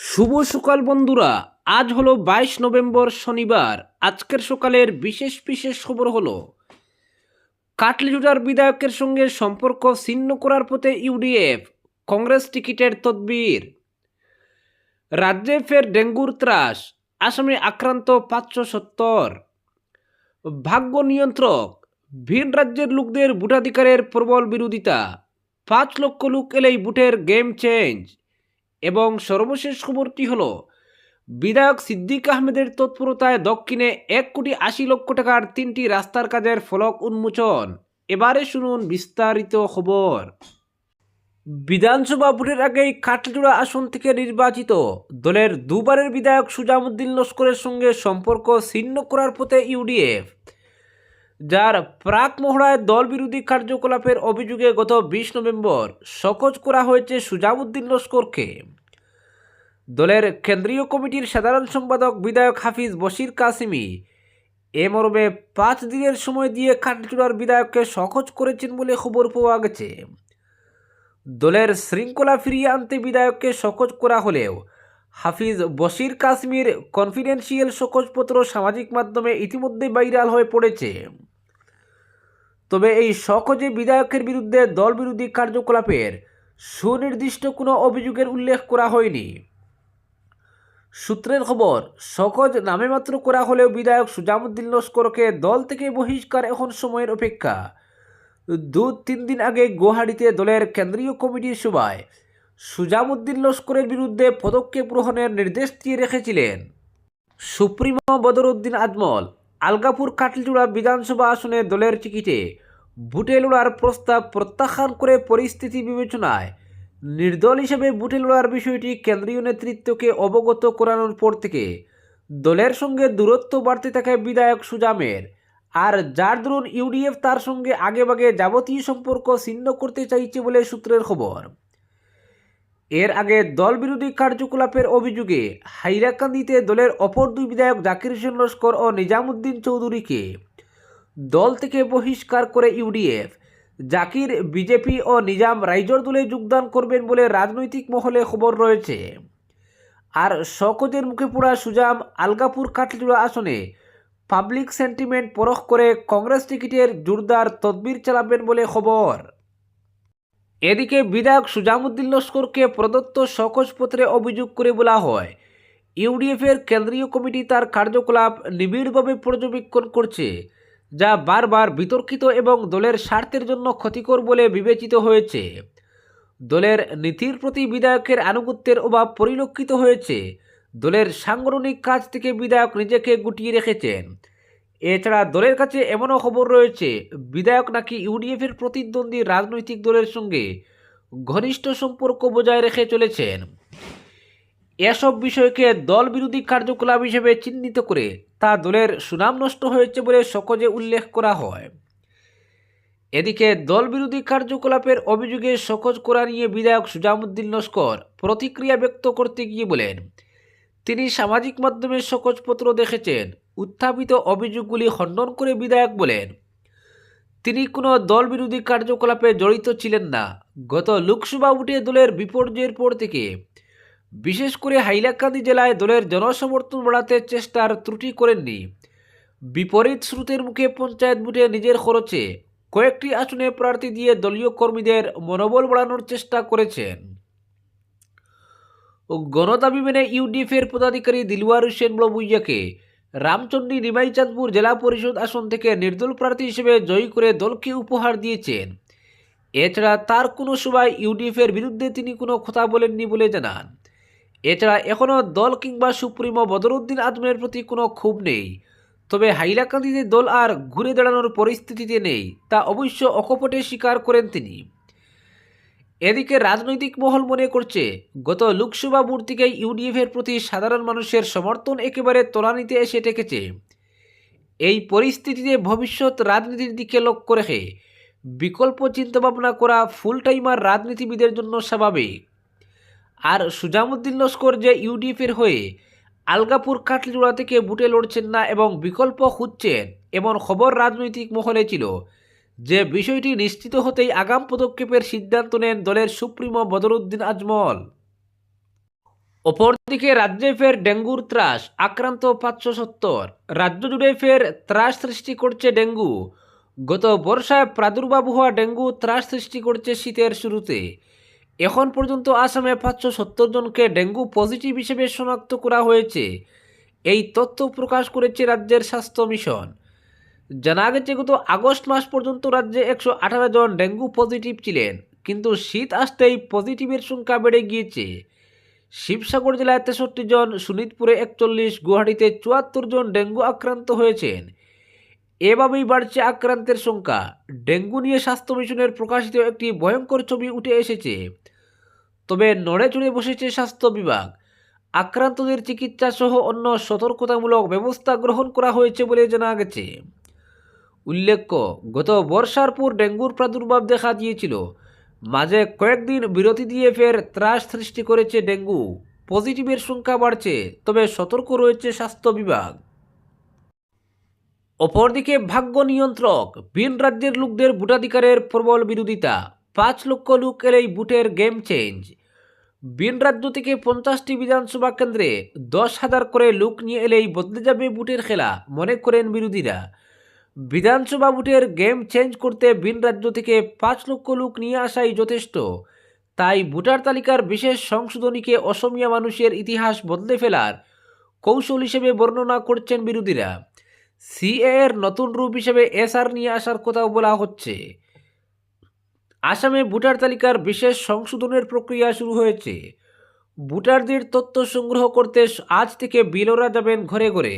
শুভ সকাল বন্ধুরা। আজ হলো বাইশ নভেম্বর শনিবার। আজকের সকালের বিশেষ বিশেষ খবর হলো, কাটলিজুড়ার বিধায়কের সঙ্গে সম্পর্ক ছিন্ন করার পথে ইউডিএফ, কংগ্রেস টিকিটের তদবির। রাজ্যে ফের ডেঙ্গুর ত্রাস, আসামে আক্রান্ত পাঁচশো সত্তর। ভাগ্য নিয়ন্ত্রক, ভিন রাজ্যের লোকদের ভোটাধিকারের প্রবল বিরোধিতা। পাঁচ লক্ষ লোক এলেই বুটের গেম চেঞ্জ। এবং সর্বশেষ খবরটি হল, বিধায়ক সিদ্দিক আহমেদের তৎপরতায় দক্ষিণে এক কোটি আশি লক্ষ টাকার তিনটি রাস্তার কাজের ফলক উন্মোচন। এবারে শুনুন বিস্তারিত খবর। বিধানসভা ভোটের আগেই কাঠজোড়া আসন থেকে নির্বাচিত দলের দুবারের বিধায়ক সুজামুদ্দিন লস্করের সঙ্গে সম্পর্ক ছিন্ন করার পথে ইউডিএফ। যার প্রাক মহড়ায় দল বিরোধী কার্যকলাপের অভিযোগে গত বিশ নভেম্বর সকজ করা হয়েছে সুজামুদ্দিন লস্করকে। দলের কেন্দ্রীয় কমিটির সাধারণ সম্পাদক বিধায়ক হাফিজ বশির কাসিমি এ মর্মে পাঁচ দিনের সময় দিয়ে কাঠচূড়ার বিধায়ককে সকজ করেছেন বলে খবর পাওয়া গেছে। দলের শৃঙ্খলা ফিরিয়ে আনতে বিধায়ককে সকজ করা হলেও হাফিজ বশির কাশ্মীর কনফিডেন্সিয়াল সকজপত্র সামাজিক মাধ্যমে ইতিমধ্যে ভাইরাল হয়ে পড়েছে। তবে এই সকজে বিধায়কের বিরুদ্ধে দল বিরোধী কার্যকলাপের সুনির্দিষ্ট কোনো অভিযোগের উল্লেখ করা হয়নি। সূত্রের খবর সকজ নামে মাত্র করা হলেও বিধায়ক সুজামুদ্দিন লস্করকে দল থেকে বহিষ্কার এখন সময়ের অপেক্ষা। দু তিন দিন আগে গুয়াহাটিতে দলের কেন্দ্রীয় কমিটির সভায় সুজামুদ্দিন লস্করের বিরুদ্ধে পদক্ষেপ গ্রহণের নির্দেশ দিয়ে রেখেছিলেন। সুপ্রিমো বদরুদ্দিন আজমল আলগাপুর কাটলিচূড়া বিধানসভা আসনে দলের টিকিটে বুটে লড়ার প্রস্তাব প্রত্যাখ্যান করে পরিস্থিতি বিবেচনায়। নির্দল হিসেবে বুটে লড়ার বিষয়টি কেন্দ্রীয় নেতৃত্বকে অবগত করানোর পর থেকে দলের সঙ্গে দূরত্ব বাড়তে থাকে বিধায়ক সুজামের। আর যার দরুন ইউডিএফ তার সঙ্গে আগেভাগে যাবতীয় সম্পর্ক ছিন্ন করতে চাইছে বলে সূত্রের খবর। এর আগে দল বিরোধী কার্যকলাপের অভিযোগে হাইরাকান্দিতে দলের অপর দুই বিধায়ক জাকির হোসেন লস্কর ও নিজামুদ্দিন চৌধুরীকে দল থেকে বহিষ্কার করে ইউডিএফ। জাকির, বিজেপি ও নিজাম রাইজর দলে যোগদান করবেন বলে রাজনৈতিক মহলে খবর রয়েছে। আর শকজের মুখে পড়া সুজাম আলগাপুর কাটলিজোড়া আসনে পাবলিক সেন্টিমেন্ট পরখ করে কংগ্রেস টিকিটের জোরদার তদবির চালাবেন বলে খবর। এদিকে বিধায়ক সুজামুদ্দিন লস্করকে প্রদত্ত সকজপত্রে অভিযোগ করে বলা হয়, ইউডিএফের কেন্দ্রীয় কমিটি তার কার্যকলাপ নিবিড়ভাবে পর্যবেক্ষণ করছে, যা বারবার বিতর্কিত এবং দলের স্বার্থের জন্য ক্ষতিকর বলে বিবেচিত হয়েছে। দলের নীতির প্রতি বিধায়কের আনুগত্যের অভাব পরিলক্ষিত হয়েছে। দলের সাংগঠনিক কাজ থেকে বিধায়ক নিজেকে গুটিয়ে রেখেছেন। এছাড়া দলের কাছে এমনও খবর রয়েছে, বিধায়ক নাকি ইউডিএফের প্রতিদ্বন্দ্বী রাজনৈতিক দলের সঙ্গে ঘনিষ্ঠ সম্পর্ক বজায় রেখে চলেছেন। এসব বিষয়কে দল বিরোধী কার্যকলাপ হিসেবে চিহ্নিত করে তা দলের সুনাম নষ্ট হয়েছে বলে সকজে উল্লেখ করা হয়। এদিকে দল বিরোধী কার্যকলাপের অভিযোগে সকজ করা নিয়ে বিধায়ক সুজামুদ্দিন লস্কর প্রতিক্রিয়া ব্যক্ত করতে গিয়ে বলেন, তিনি সামাজিক মাধ্যমে সকজপত্র দেখেছেন উত্থাপিত অভিযোগগুলি খণ্ডন করে বিধায়ক বলেন, তিনি কোনো দল বিরোধী কার্যকলাপে জড়িত ছিলেন না। গত লোকসভা ভোটে দলের বিপর্যয়ের পর থেকে বিশেষ করে হাইলাকান্দি জেলায় দলের জনসমর্থন বাড়াতে চেষ্টার ত্রুটি করেননি। বিপরীত স্রোতের মুখে পঞ্চায়েত ভোটে নিজের খরচে কয়েকটি আসনে প্রার্থী দিয়ে দলীয় কর্মীদের মনোবল বাড়ানোর চেষ্টা করেছেন। গণদাবি মেনে ইউডিএফের পদাধিকারী দিলওয়ার হোসেন বড়বুইয়াকে রামচন্ডী নিমাইচাঁদপুর জেলা পরিষদ আসন থেকে নির্দল প্রার্থী হিসেবে জয়ী করে দলকে উপহার দিয়েছেন। এছাড়া তার কোনো সভায় ইউডিএফের বিরুদ্ধে তিনি কোনো কথা বলেননি বলে জানান। এছাড়া এখনও দল কিংবা সুপ্রিমো বদরুদ্দিন আজমের প্রতি কোনো ক্ষোভ নেই। তবে হাইলাকান্দিতে দল আর ঘুরে দাঁড়ানোর পরিস্থিতিতে নেই, তা অবশ্য অকপটে স্বীকার করেন তিনি। এদিকে রাজনৈতিক মহল মনে করছে, গত লোকসভা ভোট থেকে ইউডিএফের প্রতি সাধারণ মানুষের সমর্থন একেবারে তলানিতে এসে টেকেছে এই পরিস্থিতিতে ভবিষ্যৎ রাজনীতির দিকে লক্ষ্য রেখে বিকল্প চিন্তাভাবনা করা ফুল টাইমার রাজনীতিবিদের জন্য স্বাভাবিক। আর সুজামুদ্দিন লস্কর যে ইউডিএফের হয়ে আলগাপুর কাটলিজোড়া থেকে বুটে লড়ছেন না এবং বিকল্প খুঁজছেন, এমন খবর রাজনৈতিক মহলে ছিল। যে বিষয়টি নিশ্চিত হতেই আগাম পদক্ষেপের সিদ্ধান্ত নেন দলের সুপ্রিমো বদরুদ্দিন আজমল। অপরদিকে রাজ্যে ফের ডেঙ্গুর ত্রাস, আক্রান্ত পাঁচশো সত্তর। রাজ্য জুড়ে ফের ত্রাস সৃষ্টি করছে ডেঙ্গু। গত বর্ষায় প্রাদুর্ভাব হওয়া ডেঙ্গু ত্রাস সৃষ্টি করছে শীতের শুরুতে। এখন পর্যন্ত আসামে পাঁচশো সত্তর জনকে ডেঙ্গু পজিটিভ হিসেবে শনাক্ত করা হয়েছে। এই তথ্য প্রকাশ করেছে রাজ্যের স্বাস্থ্য মিশন। জানা গেছে গত আগস্ট মাস পর্যন্ত রাজ্যে একশো আঠারো জন ডেঙ্গু পজিটিভ ছিলেন, কিন্তু শীত আসতেই পজিটিভের সংখ্যা বেড়ে গিয়েছে। শিবসাগর জেলায় তেষট্টি জন শোনিতপুরে একচল্লিশ, গুয়াহাটিতে চুয়াত্তর জন ডেঙ্গু আক্রান্ত হয়েছেন। এভাবেই বাড়ছে আক্রান্তের সংখ্যা। ডেঙ্গু নিয়ে স্বাস্থ্য মিশনের প্রকাশিত একটি ভয়ঙ্কর ছবি উঠে এসেছে। তবে নড়ে চড়ে বসেছে স্বাস্থ্য বিভাগ। আক্রান্তদের চিকিৎসা সহ অন্য সতর্কতামূলক ব্যবস্থা গ্রহণ করা হয়েছে বলে জানা গেছে। উল্লেখ্য, গত বর্ষার পর ডেঙ্গুর প্রাদুর্ভাব দেখা দিয়েছিল। মাঝে কয়েকদিন বিরতি দিয়ে ফের ত্রাস সৃষ্টি করেছে ডেঙ্গু। পজিটিভের সংখ্যা বাড়ছে, তবে সতর্ক রয়েছে স্বাস্থ্য বিভাগ। অপরদিকে ভাগ্য নিয়ন্ত্রক, ভিন রাজ্যের লোকদের ভোটাধিকারের প্রবল বিরোধিতা। পাঁচ লক্ষ লোক এলেই বুটের গেম চেঞ্জ। ভিন রাজ্য থেকে পঞ্চাশটি বিধানসভা কেন্দ্রে দশ হাজার করে লোক নিয়ে এলেই বদলে যাবে বুটের খেলা, মনে করেন বিরোধীরা। বিধানসভা ভোটের গেম চেঞ্জ করতে ভিন রাজ্য থেকে পাঁচ লক্ষ লোক নিয়ে আসাই যথেষ্ট। তাই ভোটার তালিকার বিশেষ সংশোধনীকে অসমিয়া মানুষের ইতিহাস বদলে ফেলার কৌশল হিসেবে বর্ণনা করছেন বিরোধীরা। সিএ এর নতুন রূপ হিসেবে এসআর নিয়ে আসার কথাও বলা হচ্ছে। আসামে ভোটার তালিকার বিশেষ সংশোধনের প্রক্রিয়া শুরু হয়েছে। ভোটারদের তথ্য সংগ্রহ করতে আজ থেকে বিলরা যাবেন ঘরে ঘরে।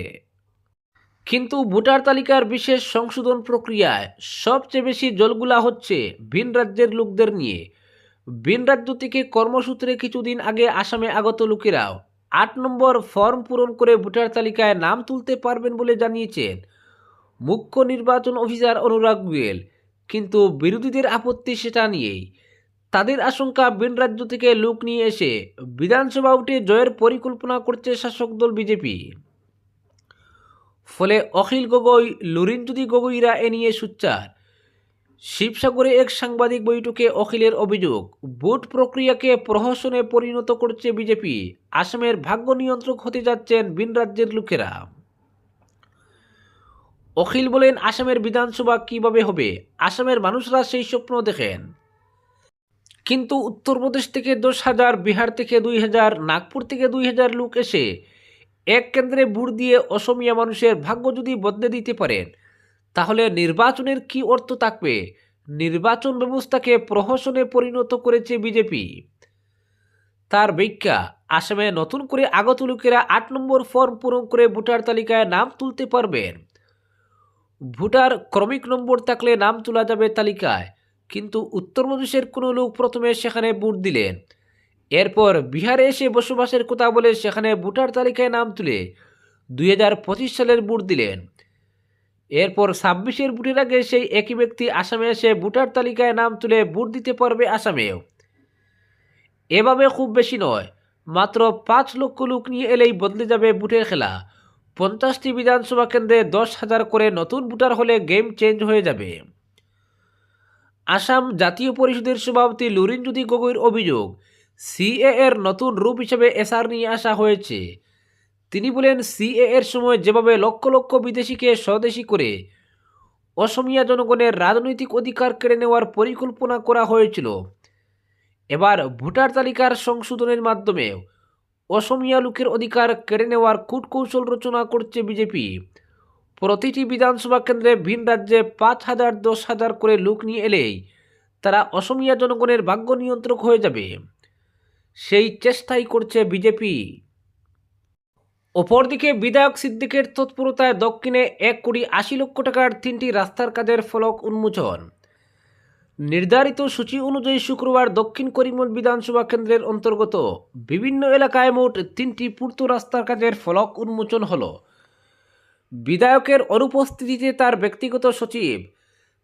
কিন্তু ভোটার তালিকার বিশেষ সংশোধন প্রক্রিয়ায় সবচেয়ে বেশি জলগুলা হচ্ছে ভিন রাজ্যের লোকদের নিয়ে। ভিন রাজ্য থেকে কর্মসূত্রে কিছুদিন আগে আসামে আগত লোকেরাও আট নম্বর ফর্ম পূরণ করে ভোটার তালিকায় নাম তুলতে পারবেন বলে জানিয়েছেন মুখ্য নির্বাচন অফিসার অনুরাগ গুয়েল। কিন্তু বিরোধীদের আপত্তি সেটা নিয়েই। তাদের আশঙ্কা, ভিন রাজ্য থেকে লোক নিয়ে এসে বিধানসভা উঠে জয়ের পরিকল্পনা করছে শাসক দল বিজেপি। ফলে অখিল গগৈ, লুরিনজ্যোতি গগৈরা এ নিয়ে সুচ্চার। শিবসাগরে এক সাংবাদিক বৈঠকে অখিলের অভিযোগ, ভোট প্রক্রিয়াকে প্রহসনে পরিণত করছে বিজেপি, আসামের ভাগ্য নিয়ন্ত্রক হতে যাচ্ছেন ভিন রাজ্যের লোকেরা। অখিল বলেন, আসামের বিধানসভা কীভাবে হবে? আসামের মানুষরা সেই স্বপ্ন দেখেন। কিন্তু উত্তরপ্রদেশ থেকে দশ হাজার, বিহার থেকে দুই হাজার, নাগপুর থেকে দুই হাজার লোক এসে এক কেন্দ্রে ভোট দিয়ে অসমিয়া মানুষের ভাগ্য যদি বদলে দিতে পারেন তাহলে নির্বাচনের কি অর্থ থাকবে? নির্বাচন ব্যবস্থাকে প্রহসনে পরিণত করেছে বিজেপি। তার ব্যাখ্যা, আসামে নতুন করে আগত লোকেরা আট নম্বর ফর্ম পূরণ করে ভোটার তালিকায় নাম তুলতে পারবেন। ভোটার ক্রমিক নম্বর থাকলে নাম তোলা যাবে তালিকায়, কিন্তু উত্তরপ্রদেশের কোনো লোক প্রথমে সেখানে ভোট দিলেন। এরপর বিহারে এসে বসবাসের কথা বলে সেখানে ভোটার তালিকায় নাম তুলে দুই হাজার পঁচিশ সালের ভোট দিলেন। এরপর ছাব্বিশের ভোটের আগে সেই একই ব্যক্তি আসামে এসে ভোটার তালিকায় নাম তুলে ভোট দিতে পারবে আসামেও। এভাবে খুব বেশি নয়, মাত্র পাঁচ লক্ষ লোক নিয়ে এলেই বদলে যাবে ভোটের খেলা। পঞ্চাশটি বিধানসভা কেন্দ্রে দশ হাজার করে নতুন ভোটার হলে গেম চেঞ্জ হয়ে যাবে। আসাম জাতীয় পরিষদের সভাপতি লুরিনজ্যোতি গগৈর অভিযোগ সিএ এর নতুন রূপ হিসেবে এসআর নিয়ে আসা হয়েছে। তিনি বলেন সিএ এর সময় যেভাবে লক্ষ লক্ষ বিদেশিকে স্বদেশী করে অসমিয়া জনগণের রাজনৈতিক অধিকার কেড়ে নেওয়ার পরিকল্পনা করা হয়েছিল, এবার ভোটার তালিকার সংশোধনের মাধ্যমে অসমিয়া লোকের অধিকার কেড়ে নেওয়ার কূটকৌশল রচনা করছে বিজেপি। প্রতিটি বিধানসভা কেন্দ্রে ভিন রাজ্যে পাঁচ হাজার, দশ হাজার করে লোক নিয়ে এলেই তারা অসমিয়া জনগণের ভাগ্য নিয়ন্ত্রক হয়ে যাবে। সেই চেষ্টাই করছে বিজেপি। অপরদিকে বিধায়ক সিদ্দিকের তৎপরতায় দক্ষিণে এক কোটি আশি লক্ষ টাকার তিনটি রাস্তার কাজের ফলক উন্মোচন। নির্ধারিত সূচি অনুযায়ী শুক্রবার দক্ষিণ করিমগঞ্জ বিধানসভা কেন্দ্রের অন্তর্গত বিভিন্ন এলাকায় মোট তিনটি পূর্ত রাস্তার কাজের ফলক উন্মোচন হল। বিধায়কের অনুপস্থিতিতে তার ব্যক্তিগত সচিব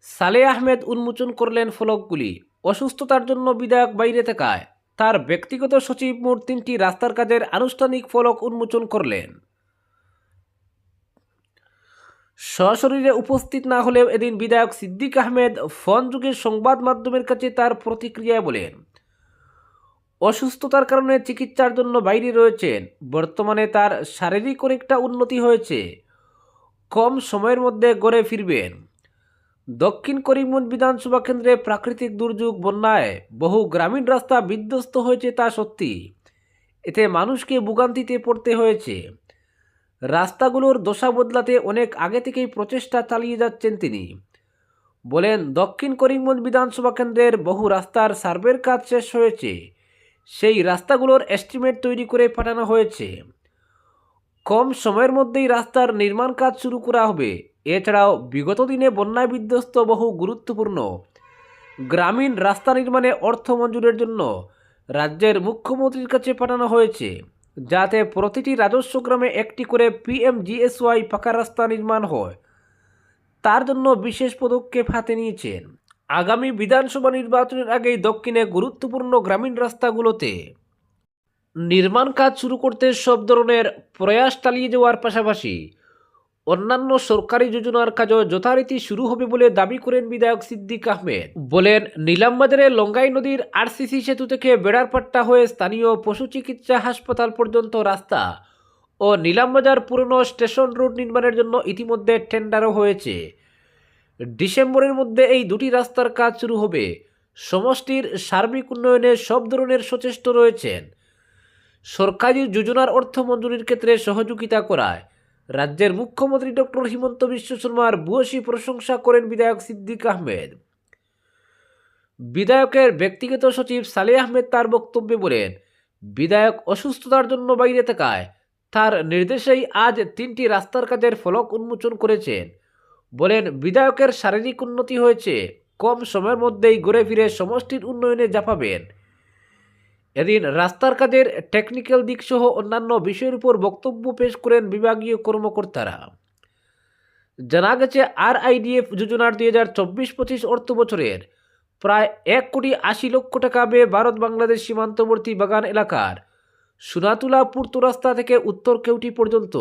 সালে আহমেদ উন্মোচন করলেন ফলকগুলি। অসুস্থতার জন্য বিধায়ক বাইরে থাকায় তার ব্যক্তিগত সচিব মোট তিনটি রাস্তার কাজের আনুষ্ঠানিক ফলক উন্মোচন করলেন। সশরীরে উপস্থিত না হলেও এদিন বিধায়ক সিদ্দিক আহমেদ ফোন যুগে সংবাদ মাধ্যমের কাছে তার প্রতিক্রিয়া বলেন, অসুস্থতার কারণে চিকিৎসার জন্য বাইরে রয়েছেন। বর্তমানে তার শারীরিক অনেকটা উন্নতি হয়েছে। কম সময়ের মধ্যে গড়ে ফিরবেন। দক্ষিণ করিমগঞ্জ বিধানসভা কেন্দ্রে প্রাকৃতিক দুর্যোগ বন্যায় বহু গ্রামীণ রাস্তা বিধ্বস্ত হয়েছে তা সত্যি। এতে মানুষকে ভোগান্তিতে পড়তে হয়েছে। রাস্তাগুলোর দশা বদলাতে অনেক আগে থেকেই প্রচেষ্টা চালিয়ে যাচ্ছেন তিনি। বলেন, দক্ষিণ করিমগঞ্জ বিধানসভা কেন্দ্রের বহু রাস্তার সার্ভের কাজ শেষ হয়েছে। সেই রাস্তাগুলোর এস্টিমেট তৈরি করে পাঠানো হয়েছে। কম সময়ের মধ্যেই রাস্তার নির্মাণ কাজ শুরু করা হবে। এছাড়াও বিগত দিনে বন্যায় বিধ্বস্ত বহু গুরুত্বপূর্ণ গ্রামীণ রাস্তা নির্মাণে অর্থ মঞ্জুরের জন্য রাজ্যের মুখ্যমন্ত্রীর কাছে পাঠানো হয়েছে, যাতে প্রতিটি রাজস্ব গ্রামে একটি করে পিএমজিএসওয়াই পাকা রাস্তা নির্মাণ হয়। তার জন্য বিশেষ পদক্ষেপ হাতে নিয়েছেন। আগামী বিধানসভা নির্বাচনের আগেই দক্ষিণে গুরুত্বপূর্ণ গ্রামীণ রাস্তাগুলোতে নির্মাণ কাজ শুরু করতে সব ধরনের প্রয়াস চালিয়ে যাওয়ার পাশাপাশি অন্যান্য সরকারি যোজনার কাজও যথারীতি শুরু হবে বলে দাবি করেন বিধায়ক সিদ্দিক আহমেদ। বলেন নিলামবাজারে লঙ্গাই নদীর আরসিসি সেতু থেকে বেড়ারপাট্টা হয়ে স্থানীয় পশু চিকিৎসা হাসপাতাল পর্যন্ত রাস্তা ও নিলামবাজার পুরনো স্টেশন রোড নির্মাণের জন্য ইতিমধ্যে টেন্ডারও হয়েছে। ডিসেম্বরের মধ্যে এই দুটি রাস্তার কাজ শুরু হবে। সমষ্টির সার্বিক উন্নয়নে সব ধরনের সচেষ্ট রয়েছেন। সরকারি যোজনার অর্থ মঞ্জুরির ক্ষেত্রে সহযোগিতা করায় রাজ্যের মুখ্যমন্ত্রী ডক্টর হিমন্ত বিশ্ব শর্মার ভূয়সী প্রশংসা করেন বিধায়ক সিদ্দিক আহমেদ। বিধায়কের ব্যক্তিগত সচিব সালে আহমেদ তার বক্তব্যে বলেন, বিধায়ক অসুস্থতার জন্য বাইরে থাকায় তার নির্দেশেই আজ তিনটি রাস্তার কাজের ফলক উন্মোচন করেছেন। বলেন, বিধায়কের শারীরিক উন্নতি হয়েছে, কম সময়ের মধ্যেই ঘুরে ফিরে সমষ্টির উন্নয়নে জাপাবেন এদিন রাস্তার কাজের টেকনিক্যাল দিক সহ অন্যান্য বিষয়ের উপর বক্তব্য পেশ করেন বিভাগীয় কর্মকর্তারা। জানা গেছে আর আইডিএফ যোজনার দুই হাজার চব্বিশ পঁচিশ অর্থ বছরের প্রায় এক কোটি আশি লক্ষ টাকা ব্যয়ে ভারত বাংলাদেশ সীমান্তবর্তী বাগান এলাকার সুনাতুলা পূর্ত রাস্তা থেকে উত্তর কেউটি পর্যন্ত,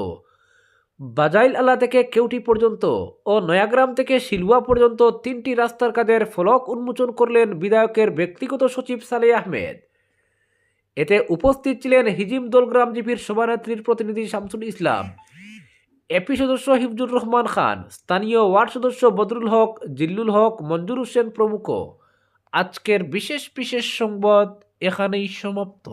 বাজাইল আলা থেকে কেউটি পর্যন্ত ও নয়াগ্রাম থেকে শিলুয়া পর্যন্ত তিনটি রাস্তার কাজের ফলক উন্মোচন করলেন বিধায়কের ব্যক্তিগত সচিব সালে আহমেদ। এতে উপস্থিত ছিলেন হিজিম দোলগ্রাম জিপির সভানেত্রীর প্রতিনিধি শামসুল ইসলাম। এপি সদস্য হিফজুর রহমান খান, স্থানীয় ওয়ার্ড সদস্য বদরুল হক, জিল্লুল হক, মঞ্জুর হোসেন প্রমুখ। আজকের বিশেষ বিশেষ সংবাদ এখানেই সমাপ্ত।